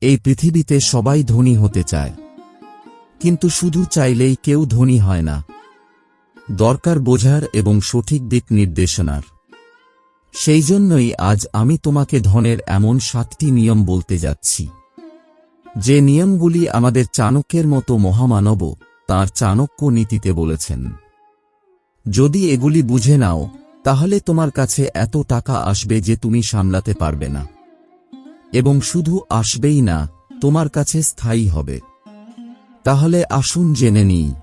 এই পৃথিবীতে সবাই ধনী হতে চায়। কিন্তু শুধু চাইলেই কেউ ধনী হয় না। দরকার বোঝার এবং সঠিক দিক নির্দেশনার। সেই জন্যই আজ আমি তোমাকে ধনের এমন সাতটি নিয়ম বলতে যাচ্ছি। যে নিয়মগুলি আমাদের চাণক্যের মতো মহামানব তার চাণক্য নীতিতে বলেছেন। যদি এগুলি বুঝে নাও, তাহলে তোমার কাছে এত টাকা আসবে যে তুমি সামলাতে পারবে না। এবং শুধু আসবেই না, তোমার কাছে স্থায়ী হবে। তাহলে আসুন জেনে নিই।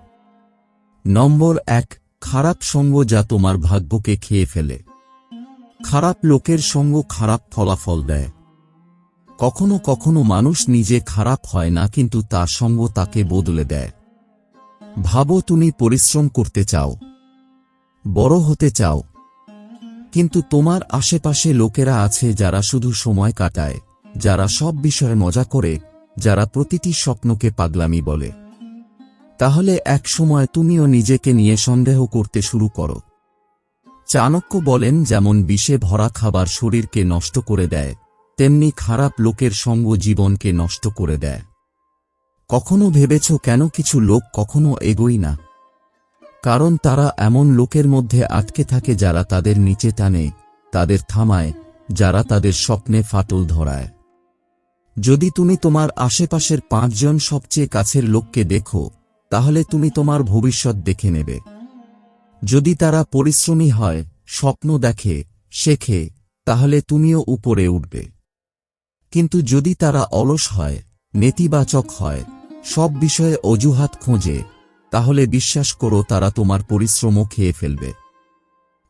নম্বর এক, খারাপ সঙ্গ যা তোমার ভাগ্যকে খেয়ে ফেলে। খারাপ লোকের সঙ্গ খারাপ ফলাফল দেয়। কখনো কখনো মানুষ নিজে খারাপ হয় না, কিন্তু তার সঙ্গ তাকে বদলে দেয়। ভাবো তুমি পরিশ্রম করতে চাও। বড় হতে চাও। কিন্তু তোমার আশেপাশে লোকেরা আছে যারা শুধু সময় কাটায়। যারা সব বিষয়ে মজা করে, যারা প্রতিটি স্বপ্নকে পাগলামি বলে। তাহলে এক সময় তুমিও নিজেকে নিয়ে সন্দেহ করতে শুরু করো। চাণক্য বলেন, যেমন বিষে ভরা খাবার শরীরকে নষ্ট করে দেয়, তেমনি খারাপ লোকের সঙ্গ জীবনকে নষ্ট করে দেয়। কখনো ভেবেছ কেন কিছু লোক কখনো এগোই না? কারণ তারা এমন লোকের মধ্যে আটকে থাকে যারা তাদের নিচে টানে, তাদের থামায়, যারা তাদের স্বপ্নে ফাটল ধরায়। যদি তুমি তোমার আশেপাশের পাঁচজন সবচেয়ে কাছের লোককে দেখো, তাহলে তুমি তোমার ভবিষ্যৎ দেখে নেবে। যদি তারা পরিশ্রমী হয়, স্বপ্ন দেখে, শেখে, তাহলে তুমিও উপরে উঠবে। কিন্তু যদি তারা অলস হয়, নেতিবাচক হয়, সব বিষয়ে অজুহাত খোঁজে, তাহলে বিশ্বাস করো তারা তোমার পরিশ্রমও খেয়ে ফেলবে।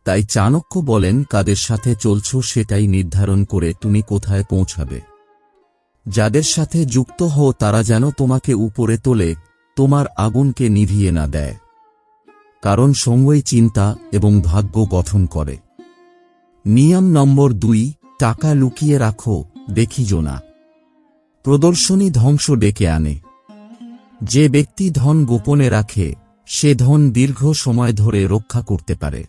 তাই চাণক্য বলেন, কাদের সাথে চলছ সেটাই নির্ধারণ করে তুমি কোথায় পৌঁছাবে? যাদের সাথে যুক্ত হও তারা যেন তোমাকে উপরে তোলে, তোমার আগুনকে নিভিয়ে না দেয়। কারণ সঙ্গই চিন্তা এবং ভাগ্য গঠন করে। নিয়ম নম্বর দুই, টাকা লুকিয়ে রাখো, দেখিজ না। প্রদর্শনী ধ্বংস ডেকে আনে। যে ব্যক্তি ধন গোপনে রাখে, সে ধন দীর্ঘ সময় ধরে রক্ষা করতে পারে।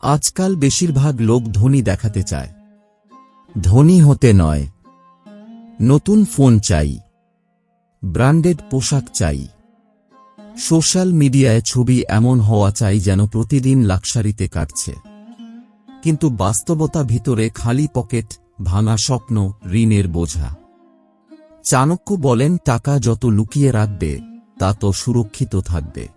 আজকাল বেশিরভাগ লোক ধনী দেখাতে চায়। ধনী হতে নয় নতুন ফোন চাই। ব্র্যান্ডেড পোশাক চাই। সোশ্যাল মিডিয়ায় ছবি এমন হওয়া চাই যেন প্রতিদিন লাক্সারিতে কাটছে। কিন্তু বাস্তবতা ভিতরে খালি পকেট ভাঙা স্বপ্ন ঋণের বোঝা। চাণক্য বলেন, টাকা যত লুকিয়ে রাখবে, তা তো সুরক্ষিত থাকবে।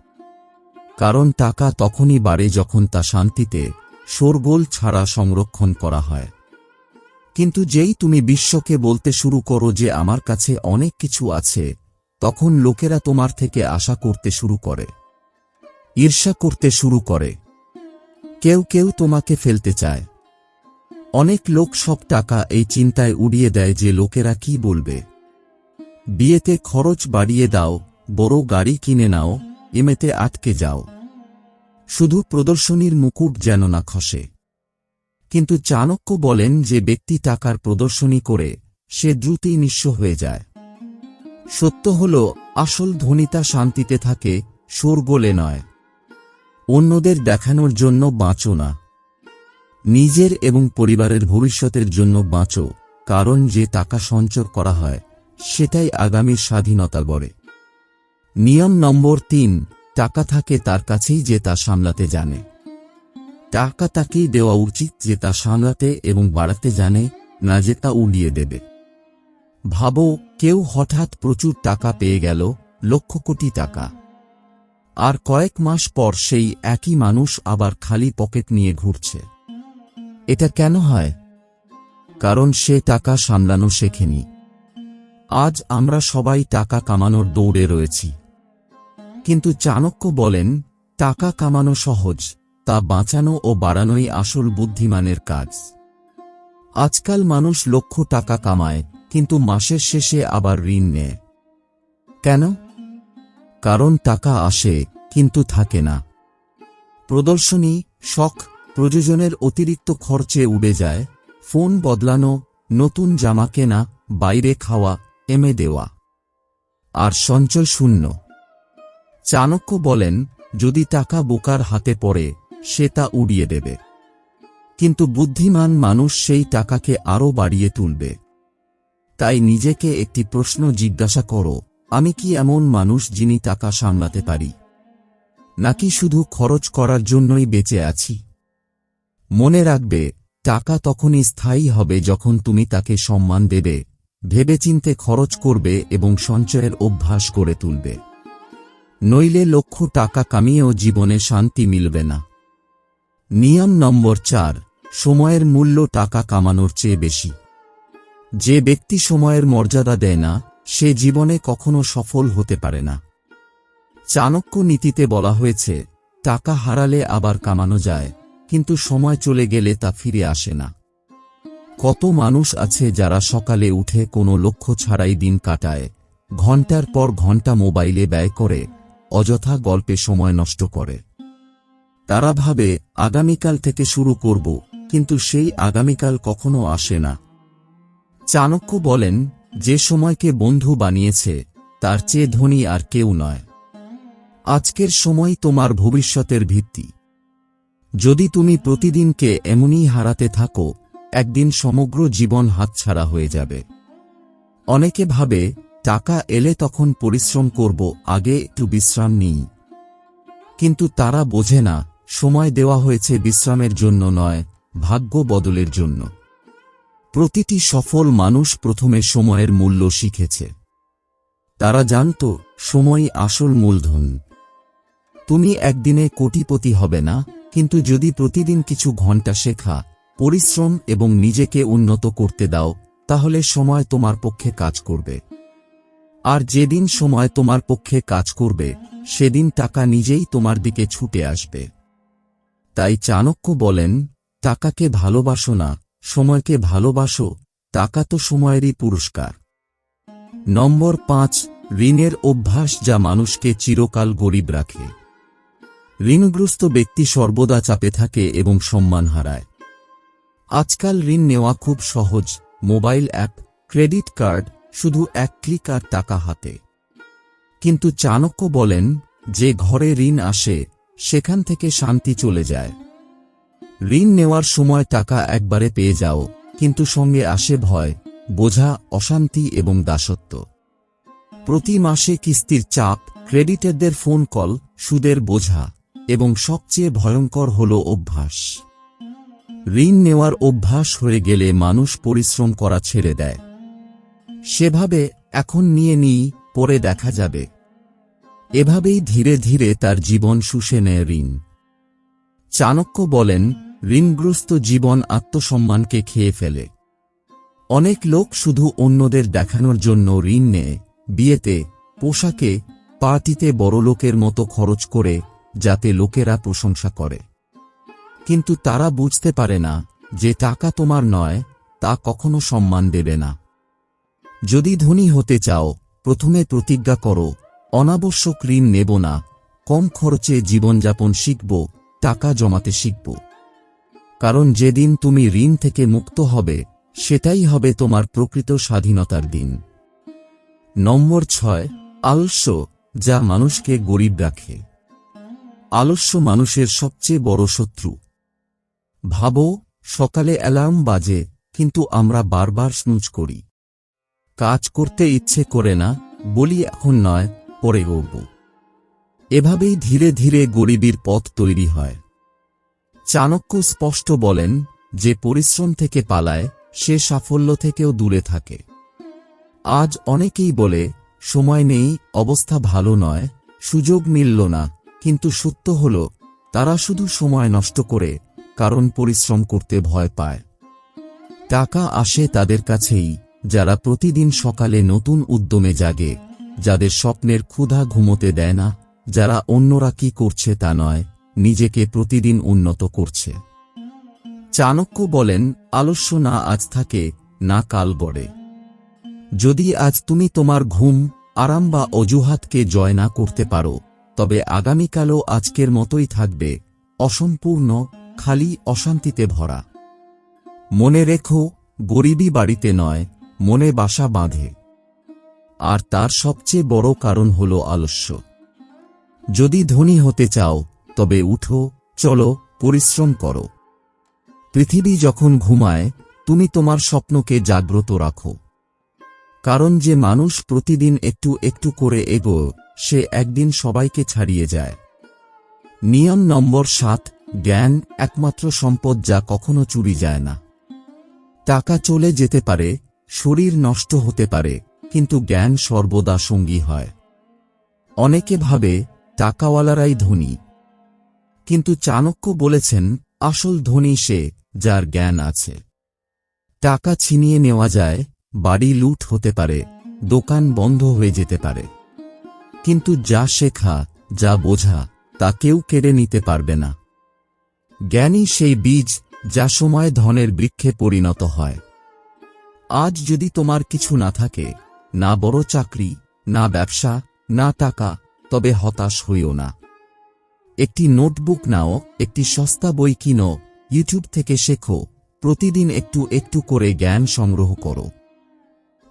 কারণ টাকা তখনই বাড়ে যখন তা শান্তিতে, শোরগোল ছাড়া সংরক্ষণ করা হয়। কিন্তু যেই তুমি বিশ্বকে বলতে শুরু করো যে আমার কাছে অনেক কিছু আছে, তখন লোকেরা তোমার থেকে আশা করতে শুরু করে। ঈর্ষা করতে শুরু করে। কেউ কেউ তোমাকে ফেলতে চায়। অনেক লোক সব টাকা এই চিন্তায় উড়িয়ে দেয় যে লোকেরা কি বলবে। বিয়েতে খরচ বাড়িয়ে দাও, বড় গাড়ি কিনে নাও এমেতে আটকে যাও। শুধু প্রদর্শনীর মুকুট যেন না খসে। কিন্তু চাণক্য বলেন যে ব্যক্তি টাকার প্রদর্শনী করে, সে দ্রুতই নিঃস্ব হয়ে যায়। সত্য হল, আসল ধনিতা শান্তিতে থাকে, শোরগোলে নয়। অন্যদের দেখানোর জন্য বাঁচো না। নিজের এবং পরিবারের ভবিষ্যতের জন্য বাঁচো, কারণ যে টাকা সঞ্চয় করা হয়, সেটাই আগামীর স্বাধীনতা গড়ে। নিয়ম নম্বর তিন, টাকা থাকে তার কাছেই যে তা সামলাতে জানে। টাকা তাকেই দেওয়া উচিত যে তা সামলাতে এবং বাড়াতে জানে, না যে তা উড়িয়ে দেবে। ভাবো, কেউ হঠাৎ প্রচুর টাকা পেয়ে গেল, লক্ষ কোটি টাকা। আর কয়েক মাস পর সেই একই মানুষ আবার খালি পকেট নিয়ে ঘুরছে। এটা কেন হয়? কারণ সে টাকা সামলানো শেখেনি। আজ আমরা সবাই টাকা কামানোর দৌড়ে রয়েছি। কিন্তু চাণক্য বলেন, টাকা কামানো সহজ। তা বাঁচানো ও বাড়ানোই আসল বুদ্ধিমানের কাজ। আজকাল মানুষ লক্ষ টাকা কামায়, কিন্তু মাসের শেষে আবার ঋণ নেয়। কেন? কারণ টাকা আসে, কিন্তু থাকে না। প্রদর্শনী, শখ, প্রযোজনের অতিরিক্ত খরচে উড়ে যায়, ফোন বদলানো, নতুন জামা কেনা, বাইরে খাওয়া, এমে দেওয়া। আর সঞ্চয় শূন্য। চাণক্য বলেন, যদি টাকা বোকার হাতে পড়ে সে তা উড়িয়ে দেবে। কিন্তু বুদ্ধিমান মানুষ সেই টাকাকে আরও বাড়িয়ে তুলবে। তাই নিজেকে একটি প্রশ্ন জিজ্ঞাসা করো, আমি কি এমন মানুষ যিনি টাকা সামলাতে পারি? নাকি শুধু খরচ করার জন্যই বেঁচে আছি? মনে রাখবে, টাকা তখনই স্থায়ী হবে যখন তুমি তাকে সম্মান দেবে, ভেবেচিন্তে খরচ করবে এবং সঞ্চয়ের অভ্যাস করে তুলবে। নইলে লক্ষ টাকা কামিয়েও জীবনে শান্তি মিলবে না। নিয়ম নম্বর চার, সময়ের মূল্য টাকা কামানোর চেয়ে বেশি। যে ব্যক্তি সময়ের মর্যাদা দেয় না, সে জীবনে কখনো সফল হতে পারে না। চাণক্য নীতিতে বলা হয়েছে, টাকা হারালে আবার কামানো যায়, কিন্তু সময় চলে গেলে তা ফিরে আসে না। কত মানুষ আছে যারা সকালে উঠে কোনো লক্ষ্য ছাড়াই দিন কাটায়, ঘণ্টার পর ঘণ্টা মোবাইলে ব্যয় করে, অযথা গল্পে সময় নষ্ট করে। তারা ভাবে, আগামীকাল থেকে শুরু করব, কিন্তু সেই আগামীকাল কখনো আসে না। চাণক্য বলেন, যে সময়কে বন্ধু বানিয়েছে, তার চেয়ে ধনী আর কেউ নয়। আজকের সময় তোমার ভবিষ্যতের ভিত্তি। যদি তুমি প্রতিদিনকে এমনই হারাতে থাকো, একদিন সমগ্র জীবন হাতছাড়া হয়ে যাবে। অনেকে ভাবে, টাকা এলে তখন পরিশ্রম করব, আগে একটু বিশ্রাম নিই। কিন্তু তারা বোঝে না সময় দেওয়া হয়েছে বিশ্রামের জন্য নয়, ভাগ্য বদলের জন্য। প্রতিটি সফল মানুষ প্রথমে সময়ের মূল্য শিখেছে। তারা জানত সময় আসল মূলধন। তুমি একদিনে কোটিপতি হবে না, কিন্তু যদি প্রতিদিন কিছু ঘণ্টা শেখা, পরিশ্রম এবং নিজেকে উন্নত করতে দাও, তাহলে সময় তোমার পক্ষে কাজ করবে। আর যেদিন সময় তোমার পক্ষে কাজ করবে, সেদিন টাকা নিজেই তোমার দিকে ছুটে আসবে। তাই চাণক্য বলেন, টাকাকে ভালোবাসো না, সময়কে ভালোবাসো, টাকা তো সময়েরই পুরস্কার। নম্বর পাঁচ, ঋণের অভ্যাস যা মানুষকে চিরকাল গরিব রাখে। ঋণগ্রস্ত ব্যক্তি সর্বদা চাপে থাকে এবং সম্মান হারায়। আজকাল ঋণ নেওয়া খুব সহজ, মোবাইল অ্যাপ, ক্রেডিট কার্ড, শুধু এক ক্লিক আর টাকা হাতে। কিন্তু চাণক্য বলেন, যে ঘরে ঋণ আসে সেখান থেকে শান্তি চলে যায়। ঋণ নেওয়ার সময় টাকা একবারে পেয়ে যাও, কিন্তু সঙ্গে আসে ভয়, বোঝা, অশান্তি এবং দাসত্ব। প্রতি মাসে কিস্তির চাপ, ক্রেডিটেরদের ফোন কল, সুদের বোঝা এবং সবচেয়ে ভয়ঙ্কর হল অভ্যাস। ঋণ নেওয়ার অভ্যাস হয়ে গেলে মানুষ পরিশ্রম করা ছেড়ে দেয়। সেভাবে এখন নিয়ে নিই, পরে দেখা যাবে। এভাবেই ধীরে ধীরে তার জীবন শুষে নেয় ঋণ। চাণক্য বলেন, ঋণগ্রস্ত জীবন আত্মসম্মানকে খেয়ে ফেলে। অনেক লোক শুধু অন্যদের দেখানোর জন্য ঋণ নেয়, বিয়েতে, পোশাকে, পার্টিতে বড়লোকের মতো খরচ করে, যাতে লোকেরা প্রশংসা করে। কিন্তু তারা বুঝতে পারে না যে টাকা তোমার নয়, তা কখনো সম্মান দেবে না। যদি ধনী হতে চাও, প্রথমে প্রতিজ্ঞা করো অনাবশ্যক ঋণ নেব না, কম খরচে জীবনযাপন শিখব, টাকা জমাতে শিখব। কারণ যেদিন তুমি ঋণ থেকে মুক্ত হবে, সেটাই হবে তোমার প্রকৃত স্বাধীনতার দিন। নম্বর ছয়, আলস্য, যা মানুষকে গরিব রাখে। আলস্য মানুষের সবচেয়ে বড় শত্রু। ভাবো, সকালে অ্যালার্ম বাজে, কিন্তু আমরা বারবার স্নুজ করি। কাজ করতে ইচ্ছে করে না, বলি এখন নয় পরে করব এভাবেই ধীরে ধীরে গরিবীর পথ তৈরি হয়। চাণক্য স্পষ্ট বলেন যে পরিশ্রম থেকে পালায়, সে সাফল্য থেকেও দূরে থাকে। আজ অনেকেই বলে, সময় নেই, অবস্থা ভালো নয়, সুযোগ মিলল না, কিন্তু সত্য হল, তারা শুধু সময় নষ্ট করে, কারণ পরিশ্রম করতে ভয় পায়। টাকা আসে তাদের কাছেই, যারা প্রতিদিন সকালে নতুন উদ্যমে জাগে। যাদের স্বপ্নের ক্ষুধা ঘুমোতে দেয় না, যারা অন্যরা কি করছে তা নয়, নিজেকে প্রতিদিন উন্নত করছে। চাণক্য বলেন, আলস্য না আজ থাকে, না কাল গড়ে। যদি আজ তুমি তোমার ঘুম, আরাম বা অজুহাতকে জয় না করতে পারো, তবে আগামীকালও আজকের মতোই থাকবে, অসম্পূর্ণ, খালি অশান্তিতে ভরা। মনে রেখো গরিবই বাড়িতে নয়, মনে বাসা বাঁধে। আর তার সবচেয়ে বড় কারণ হল আলস্য। যদি ধনী হতে চাও, তবে উঠো, চলো, পরিশ্রম করো। পৃথিবী যখন ঘুমায়, তুমি তোমার স্বপ্নকে জাগ্রত রাখো। কারণ যে মানুষ প্রতিদিন একটু একটু করে এগো, সে একদিন সবাইকে ছাড়িয়ে যায়। নিয়ম নম্বর সাত, জ্ঞান একমাত্র সম্পদ যা কখনো চুরি যায় না। টাকা চলে যেতে পারে, শরীর নষ্ট হতে পারে কিন্তু জ্ঞান সর্বদা সঙ্গী হয়। অনেকে ভাবে, টাকাওয়ালারাই ধনী। কিন্তু চাণক্য বলেছেন, আসল ধনী সে, যার জ্ঞান আছে। টাকা ছিনিয়ে নেওয়া যায়, বাড়ি লুট হতে পারে, দোকান বন্ধ হয়ে যেতে পারে। কিন্তু যা শেখা, যা বোঝা, তা কেউ কেড়ে নিতে পারবে না। জ্ঞানী সেই বীজ, যা সময় ধনের বৃক্ষে পরিণত হয়। আজ যদি তোমার কিছু না থাকে না বড় চাকরি, না ব্যবসা, না টাকা, তবে হতাশ হইও না। একটি নোটবুক নাও, একটি সস্তা বই কিনো, ইউটিউব থেকে শেখো, প্রতিদিন একটু একটু করে জ্ঞান সংগ্রহ করো।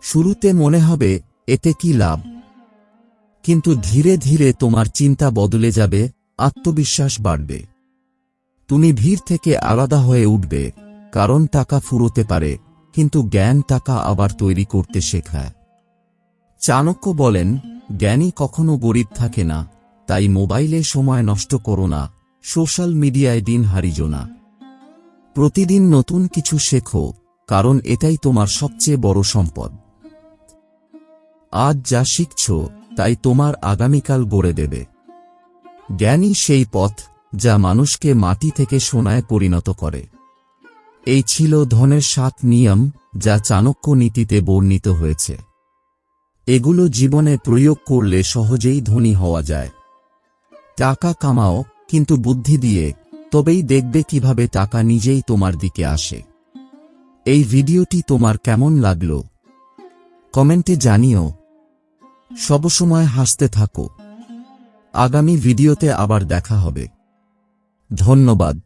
শুরুতে মনে হবে, এতে কি লাভ? কিন্তু ধীরে ধীরে তোমার চিন্তা বদলে যাবে, আত্মবিশ্বাস বাড়বে। তুমি ভিড় থেকে আলাদা হয়ে উঠবে, কারণ টাকা ফুরোতে পারে, কিন্তু জ্ঞান টাকা আবার তৈরি করতে শেখায়। চাণক্য বলেন, জ্ঞানী কখনো গরিব থাকে না, তাই মোবাইলে সময় নষ্ট করো না, সোশ্যাল মিডিয়ায় দিন হারিজ না। প্রতিদিন নতুন কিছু শেখো, কারণ এটাই তোমার সবচেয়ে বড় সম্পদ। আজ যা শিখছ, তাই তোমার আগামীকাল গড়ে দেবে। জ্ঞানী সেই পথ, যা মানুষকে মাটি থেকে সোনায় পরিণত করে। এই ছিল ধনের সাত নিয়ম, যা চাণক্য নীতিতে বর্ণিত হয়েছে। এগুলো জীবনে প্রয়োগ করলে সহজেই ধনী হওয়া যায়। টাকা কামাও, কিন্তু বুদ্ধি দিয়ে, তবেই দেখবে কীভাবে টাকা নিজেই তোমার দিকে আসে। এই ভিডিওটি তোমার কেমন লাগল? কমেন্টে জানিও। সবসময় হাসতে থাকো। আগামী ভিডিওতে আবার দেখা হবে। ধন্যবাদ।